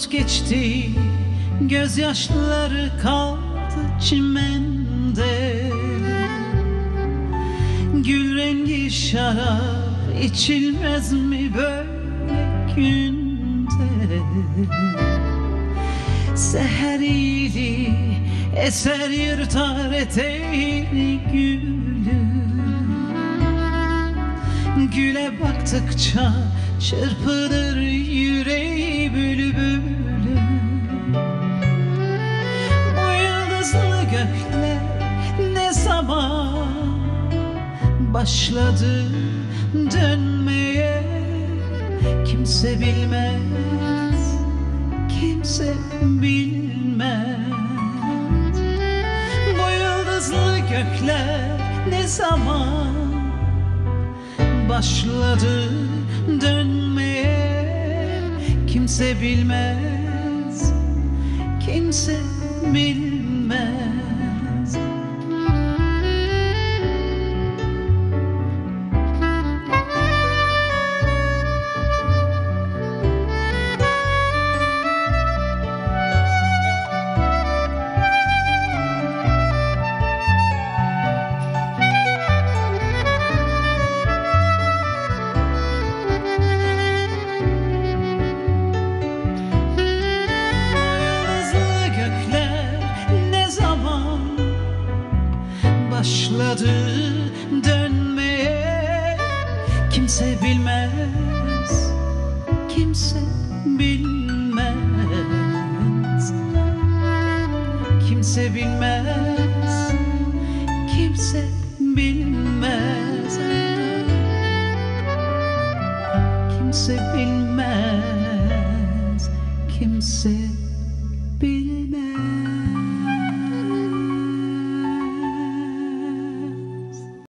Bulut geçti Gözyaşları kaldı çimende. Gül rengi şarap içilmez mi böyle günde? Seher iyili eser yırtar eteğini gülüm Güle baktıkça çırpınır yüreği bülbülüm yıldızlı gökler ne zaman başladı dönmeye? Kimse bilmez, kimse bilmez. Bu yıldızlı gökler ne zaman başladı dönmeye? Kimse bilmez, kimse bilmez man. Başladı dönmeye. Kimse bilmez, kimse bilmez. Kimse bilmez, kimse bilmez. Kimse bilmez, kimse